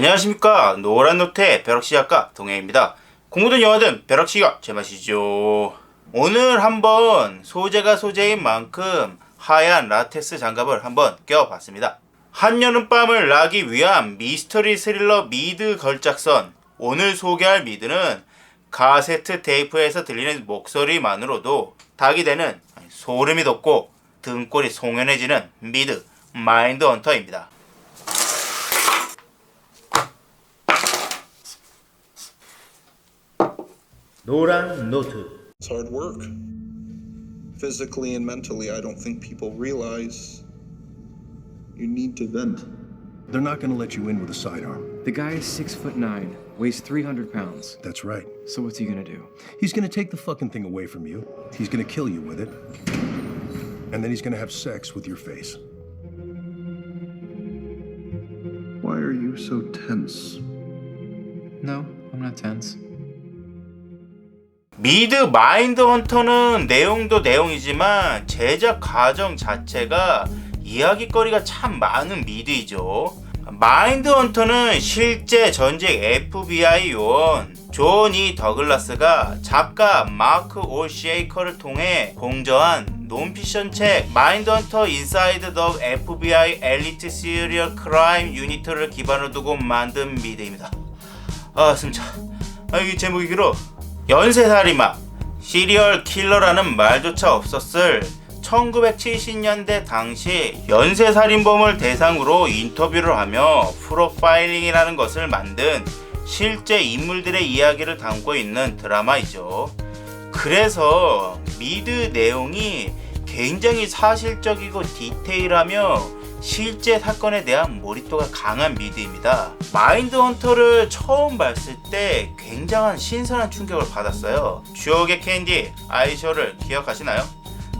안녕하십니까. 노란 노트의 벼락시 작가 동해입니다. 공부든 영화든 벼락시가 제맛이죠. 오늘 한번 소재가 소재인 만큼 하얀 라텍스 장갑을 한번 껴봤습니다. 한여름밤을 나기 위한 미스터리 스릴러 미드 걸작선. 오늘 소개할 미드는 카세트 테이프에서 들리는 목소리만으로도 닭이 되는 소름이 돋고 등골이 송연해지는 미드 마인드 헌터입니다 It's hard work. Physically and mentally, I don't think people realize you need to vent. They're not going to let you in with a sidearm. The guy is six foot nine, weighs 300 pounds. That's right. So what's he going to do? He's going to take the fucking thing away from you. He's going to kill you with it. And then he's going to have sex with your face. Why are you so tense? No, I'm not tense. 미드 마인드 헌터는 내용도 내용이지만 제작 과정 자체가 이야기거리가 참 많은 미드이죠. 마인드 헌터는 실제 전직 FBI 요원 조니 더글라스가 작가 마크 올 쉐이커를 통해 공저한 논피션 책 마인드 헌터 인사이드 더 FBI 엘리트 시리얼 크라임 유니트를 기반으로 두고 만든 미드입니다. 아 숨차. 아 이게 제목이 길어. 연쇄살인마, 시리얼 킬러라는 말조차 없었을 1970년대 당시 연쇄살인범을 대상으로 인터뷰를 하며 프로파일링이라는 것을 만든 실제 인물들의 이야기를 담고 있는 드라마이죠. 그래서 미드 내용이 굉장히 사실적이고 디테일하며 실제 사건에 대한 몰입도가 강한 미드입니다. 마인드 헌터를 처음 봤을 때 굉장한 신선한 충격을 받았어요. 추억의 캔디 아이쇼를 기억하시나요?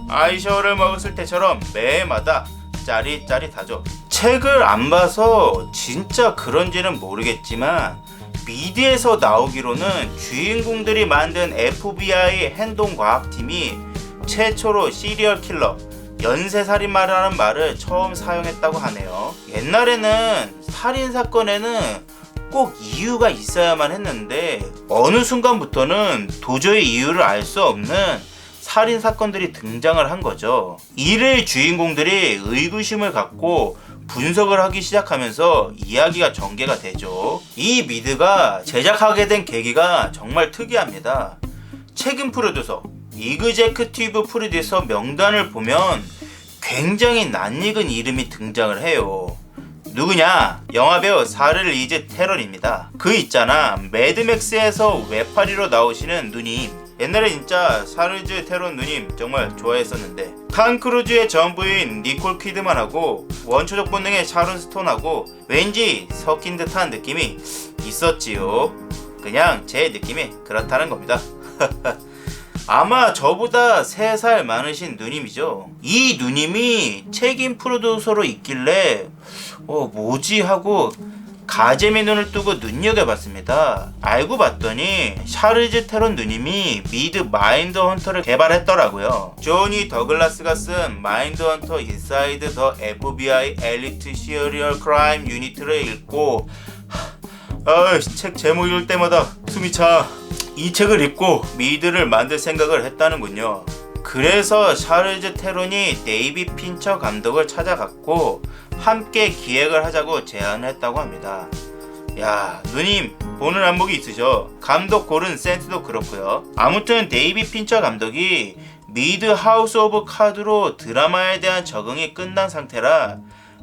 아이쇼를 먹었을 때처럼 매마다 짜릿짜릿하죠. 책을 안 봐서 진짜 그런지는 모르겠지만 미드에서 나오기로는 주인공들이 만든 FBI 행동과학팀이 최초로 시리얼 킬러 연쇄살인마라는 말을 처음 사용했다고 하네요. 옛날에는 살인 사건에는 꼭 이유가 있어야만 했는데 어느 순간부터는 도저히 이유를 알 수 없는 살인 사건들이 등장을 한 거죠. 이를 주인공들이 의구심을 갖고 분석을 하기 시작하면서 이야기가 전개가 되죠. 이 미드가 제작하게 된 계기가 정말 특이합니다. 책임 프로듀서 이그제크티브 프로듀서 명단을 보면 굉장히 낯익은 이름이 등장을 해요. 누구냐? 영화배우 사르 리즈 테런입니다. 그 있잖아 매드맥스에서 외파리로 나오시는 누님. 옛날에 진짜 사르즈 테론 누님 정말 좋아했었는데 탄 크루즈의 전 부인 니콜 키드만하고 원초적 본능의 샤론 스톤하고 왠지 섞인 듯한 느낌이 있었지요. 그냥 제 느낌이 그렇다는 겁니다. 아마 저보다 3살 많으신 누님이죠. 이 누님이 책임 프로듀서로 있길래 어 뭐지 하고 가재미 눈을 뜨고 눈여겨봤습니다. 알고 봤더니 샤르즈 테론 누님이 미드 마인드 헌터를 개발했더라고요. 조니 더글라스가 쓴 마인드 헌터 인사이드 더 FBI 엘리트 시리얼 크라임 유니트를 읽고 아, 책 제목 읽을 때마다 숨이 차. 이 책을 읽고 미드를 만들 생각을 했다는군요. 그래서 샤르즈 테론이 데이비 핀처 감독을 찾아갔고 함께 기획을 하자고 제안을 했다고 합니다. 야, 누님 보는 안목이 있으셔. 감독 고른 센스도 그렇고요. 아무튼 데이비 핀처 감독이 미드 하우스 오브 카드로 드라마에 대한 적응이 끝난 상태라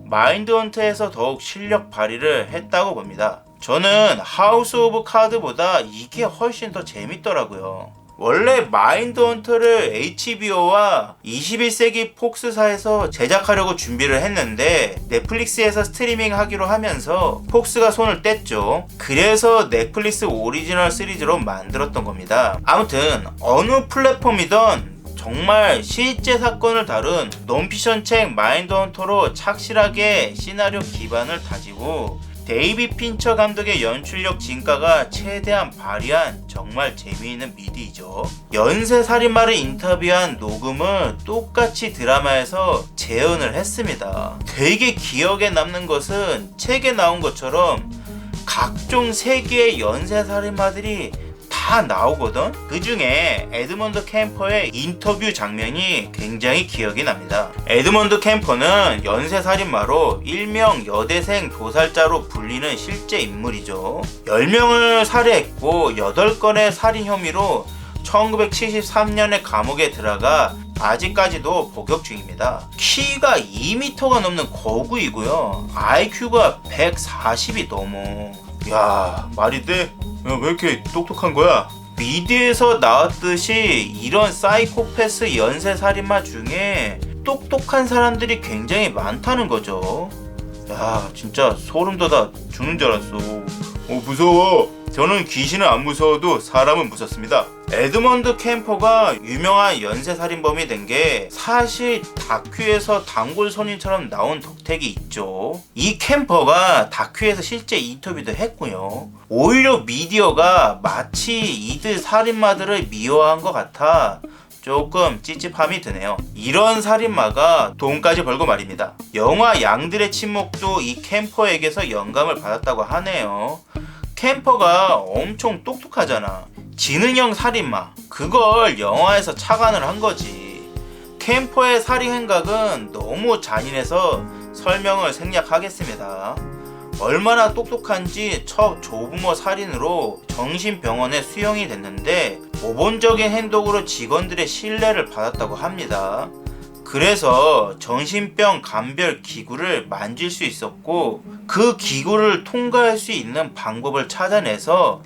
마인드 헌트에서 더욱 실력 발휘를 했다고 봅니다. 저는 하우스 오브 카드보다 이게 훨씬 더 재밌더라고요. 원래 마인드 헌터를 HBO와 21세기 폭스사에서 제작하려고 준비를 했는데 넷플릭스에서 스트리밍 하기로 하면서 폭스가 손을 뗐죠. 그래서 넷플릭스 오리지널 시리즈로 만들었던 겁니다. 아무튼 어느 플랫폼이든 정말 실제 사건을 다룬 논피션 책 마인드 헌터로 착실하게 시나리오 기반을 다지고 데이비 핀처 감독의 연출력 진가가 최대한 발휘한 정말 재미있는 미디이죠. 연쇄 살인마를 인터뷰한 녹음을 똑같이 드라마에서 재현을 했습니다. 되게 기억에 남는 것은 책에 나온 것처럼 각종 세계의 연쇄 살인마들이 다 나오거든. 그 중에 에드먼드 캠퍼의 인터뷰 장면이 굉장히 기억이 납니다. 에드먼드 캠퍼는 연쇄살인마로 일명 여대생 도살자로 불리는 실제 인물이죠. 10명을 살해했고 8건의 살인 혐의로 1973년에 감옥에 들어가 아직까지도 복역 중입니다. 키가 2m가 넘는 거구이고요. IQ가 140이 넘어. 야, 말이 돼? 야, 왜 이렇게 똑똑한 거야? 미드에서 나왔듯이 이런 사이코패스 연쇄살인마 중에 똑똑한 사람들이 굉장히 많다는 거죠. 야, 진짜 소름 돋아 죽는 줄 알았어. 어, 무서워. 저는 귀신은 안 무서워도 사람은 무섭습니다. 에드먼드 캠퍼가 유명한 연쇄살인범이 된 게 사실 다큐에서 단골 손님처럼 나온 덕택이 있죠. 이 캠퍼가 다큐에서 실제 인터뷰도 했고요. 오히려 미디어가 마치 이들 살인마들을 미워한 것 같아 조금 찝찝함이 드네요. 이런 살인마가 돈까지 벌고 말입니다. 영화 양들의 침묵도 이 캠퍼에게서 영감을 받았다고 하네요. 캠퍼가 엄청 똑똑하잖아. 지능형 살인마. 그걸 영화에서 착안을 한 거지. 캠퍼의 살인 행각은 너무 잔인해서 설명을 생략하겠습니다. 얼마나 똑똑한지 첫 조부모 살인으로 정신병원에 수용이 됐는데 모본적인 행동으로 직원들의 신뢰를 받았다고 합니다. 그래서 정신병 감별 기구를 만질 수 있었고 그 기구를 통과할 수 있는 방법을 찾아내서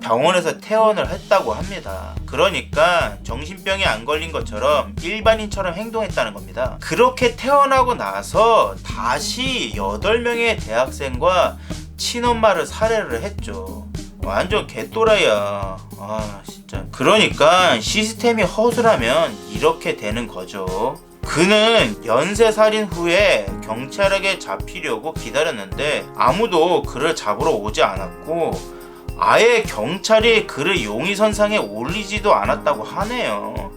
병원에서 퇴원을 했다고 합니다. 그러니까 정신병에 안 걸린 것처럼 일반인처럼 행동했다는 겁니다. 그렇게 퇴원하고 나서 다시 8명의 대학생과 친엄마를 살해를 했죠. 완전 개또라이야. 아, 진짜. 그러니까 시스템이 허술하면 이렇게 되는 거죠. 그는 연쇄살인 후에 경찰에게 잡히려고 기다렸는데 아무도 그를 잡으러 오지 않았고 아예 경찰이 그를 용의선상에 올리지도 않았다고 하네요.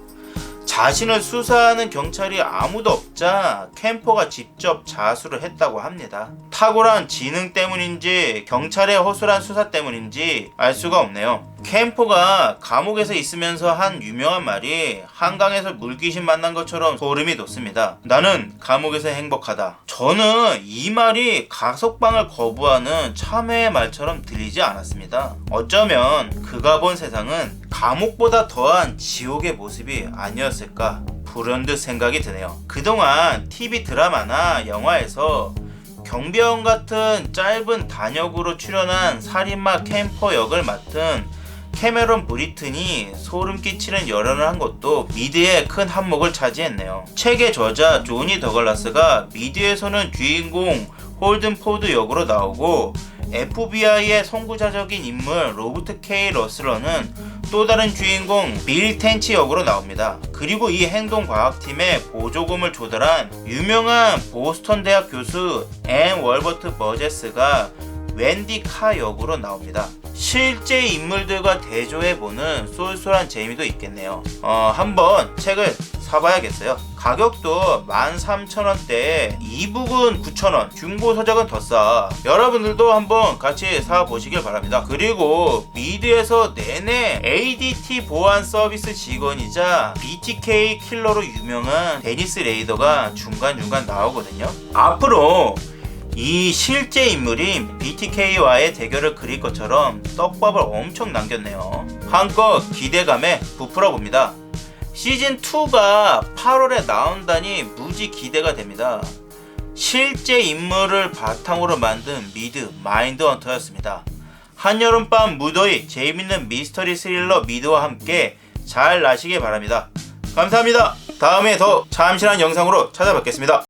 자신을 수사하는 경찰이 아무도 없자 캠퍼가 직접 자수를 했다고 합니다. 탁월한 지능 때문인지 경찰의 허술한 수사 때문인지 알 수가 없네요. 캠퍼가 감옥에서 있으면서 한 유명한 말이 한강에서 물귀신 만난 것처럼 소름이 돋습니다. 나는 감옥에서 행복하다. 저는 이 말이 가석방을 거부하는 참회의 말처럼 들리지 않았습니다. 어쩌면 그가 본 세상은 감옥보다 더한 지옥의 모습이 아니었을까 불현듯 생각이 드네요. 그동안 TV 드라마나 영화에서 경비원 같은 짧은 단역으로 출연한 살인마 캠퍼 역을 맡은 캐메론 브리튼이 소름 끼치는 열연을 한 것도 미드의 큰 한몫을 차지했네요. 책의 저자 조니 더글라스가 미드에서는 주인공 홀든 포드 역으로 나오고 FBI의 선구자적인 인물 로버트 K 러슬러는 또 다른 주인공 빌 텐치 역으로 나옵니다. 그리고 이 행동과학팀에 보조금을 조달한 유명한 보스턴 대학 교수 앤 월버트 버제스가 웬디 카 역으로 나옵니다. 실제 인물들과 대조해보는 쏠쏠한 재미도 있겠네요. 어, 한번 책을 사봐야겠어요. 가격도 13,000원대에 이북은 9,000원, 중고 서적은 더 싸. 여러분들도 한번 같이 사보시길 바랍니다. 그리고 미드에서 내내 ADT 보안 서비스 직원이자 BTK 킬러로 유명한 데니스 레이더가 중간중간 나오거든요. 앞으로 이 실제 인물인 BTK와의 대결을 그릴 것처럼 떡밥을 엄청 남겼네요. 한껏 기대감에 부풀어 봅니다. 시즌2가 8월에 나온다니 무지 기대가 됩니다. 실제 인물을 바탕으로 만든 미드 마인드 헌터였습니다. 한여름밤 무더위 재밌는 미스터리 스릴러 미드와 함께 잘 나시길 바랍니다. 감사합니다. 다음에 더 참신한 영상으로 찾아뵙겠습니다.